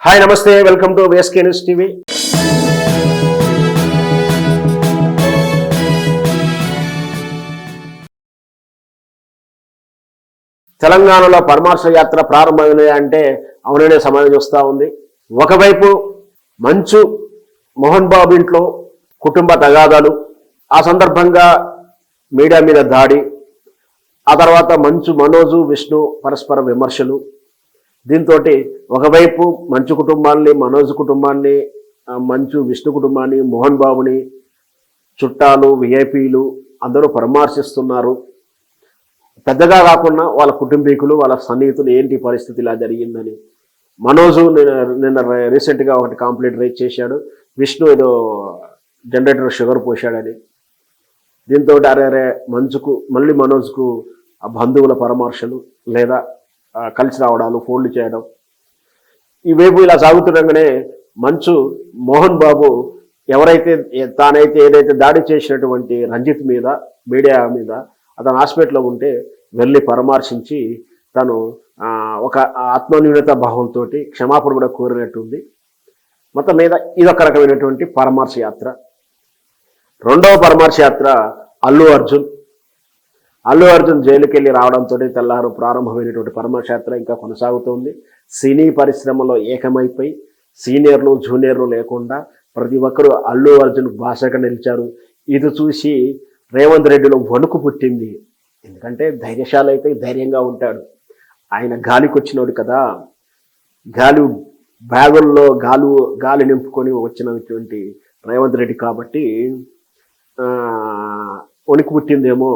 Hi నమస్తే. Welcome to వేస్కే news TV తెలంగాణలో పరమార్శ యాత్ర ప్రారంభమైనాయి అంటే అవుననే సమాధానం చూస్తూ ఉంది. ఒకవైపు మంచు మోహన్ బాబు ఇంట్లో కుటుంబ తగాదాలు ఆ సందర్భంగా మీడియా మీద దాడి ఆ తర్వాత మంచు మనోజు విష్ణు పరస్పర విమర్శలు దీంతో ఒకవైపు మంచు కుటుంబాన్ని మనోజ్ కుటుంబాన్ని మంచు విష్ణు కుటుంబాన్ని మోహన్ బాబుని చుట్టాలు విఐపీలు అందరూ పరామర్శిస్తున్నారు. పెద్దగా కాకుండా వాళ్ళ కుటుంబీకులు వాళ్ళ సన్నిహితులు ఏంటి పరిస్థితి ఇలా జరిగిందని. మనోజు నిన్న నిన్న రీసెంట్గా ఒకటి కంప్లైంట్ రైజ్ చేశాడు. విష్ణు ఏదో జనరేటర్ షుగర్ పోశాడని. దీంతో అరే అరే మంచుకు మళ్ళీ మనోజ్కు ఆ బంధువుల పరామర్శలు లేదా కలిసి రావడాలు ఫోన్లు చేయడం. ఈ ఇలా సాగుతుండగానే మంచు మోహన్ బాబు ఎవరైతే తానైతే ఏదైతే దాడి చేసినటువంటి రంజిత్ మీద మీడియా మీద అతను హాస్పిటల్లో ఉంటే వెళ్ళి పరామర్శించి తను ఒక ఆత్మన్యూనత భావంతో క్షమాపణ కూడా కోరినట్టుంది. మొత్తం మీద ఇదొక రకమైనటువంటి పరామర్శ యాత్ర. రెండవ పరామర్శ యాత్ర అల్లు అర్జున్ అల్లు అర్జున్ జైలుకి వెళ్ళి రావడంతో తెల్లారు ప్రారంభమైనటువంటి పరమక్షేత్రం ఇంకా కొనసాగుతోంది. సినీ పరిశ్రమలో ఏకమైపోయి సీనియర్లు జూనియర్లు లేకుండా ప్రతి ఒక్కరూ అల్లు అర్జున్ భాషగా నిలిచారు. ఇది చూసి రేవంత్ రెడ్డిలో వణుకు పుట్టింది. ఎందుకంటే ధైర్యశాల అయితే ధైర్యంగా ఉంటాడు. ఆయన గాలికొచ్చినోడు కదా. గాలి బ్యాగుల్లో గాలు గాలి నింపుకొని వచ్చినటువంటి రేవంత్ రెడ్డి కాబట్టి వణుకు పుట్టిందేమో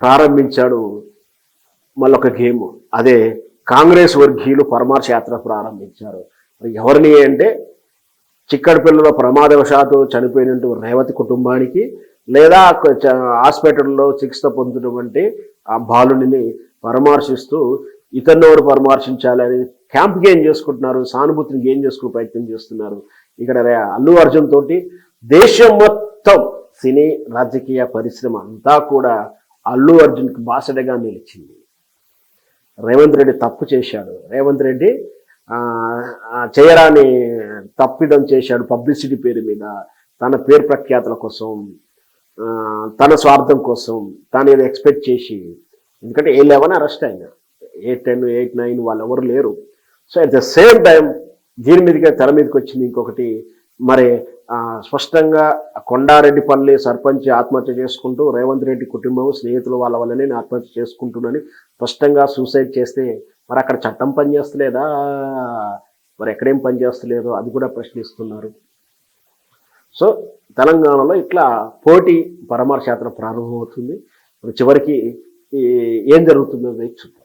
ప్రారంభించాడు మళ్ళొక గేమ్. అదే కాంగ్రెస్ వర్గీయులు పరమార్శ యాత్ర ప్రారంభించారు. మరి ఎవరిని అంటే చిక్కడి పిల్లల ప్రమాదవశాత్తు చనిపోయినటువంటి రేవతి కుటుంబానికి లేదా హాస్పిటల్లో చికిత్స పొందినటువంటి ఆ బాలుని పరామర్శిస్తూ ఇతన్నెవరు పరామర్శించాలని క్యాంప్ గేమ్ చేసుకుంటున్నారు సానుభూతిని గేమ్ చేసుకునే ప్రయత్నం చేస్తున్నారు. ఇక్కడ అల్లు అర్జున్ తోటి దేశం మొత్తం సినీ రాజకీయ పరిశ్రమ అంతా కూడా అల్లు అర్జున్కి బాసడగా నిలిచింది. రేవంత్ రెడ్డి తప్పు చేశాడు. రేవంత్ రెడ్డి చేయరాని తప్పిదం చేశాడు పబ్లిసిటీ పేరు మీద. తన పేరు ప్రఖ్యాతుల కోసం తన స్వార్థం కోసం తాను ఏదో ఎక్స్పెక్ట్ చేసి ఎందుకంటే ఏ లెవెన్ అరెస్ట్ అయిన. ఎయిట్ టెన్ ఎయిట్ నైన్ వాళ్ళు ఎవరు లేరు. So at the same time దీని మీదకే తెర మీదకి వచ్చింది ఇంకొకటి. మరి స్పష్టంగా కొండారెడ్డిపల్లి సర్పంచ్ ఆత్మహత్య చేసుకుంటూ రేవంత్ రెడ్డి కుటుంబం స్నేహితులు వాళ్ళ వల్లనే నేను ఆత్మహత్య చేసుకుంటున్నాను స్పష్టంగా సూసైడ్ చేస్తే మరి అక్కడ చట్టం పనిచేస్తలేదా? మరి ఎక్కడేం పనిచేస్తలేదో అది కూడా ప్రశ్నిస్తున్నారు. సో తెలంగాణలో ఇట్లా పోటీ పరమర్శాత్ర ప్రారంభమవుతుంది. మరి చివరికి ఈ ఏం జరుగుతుందో చూద్దాం.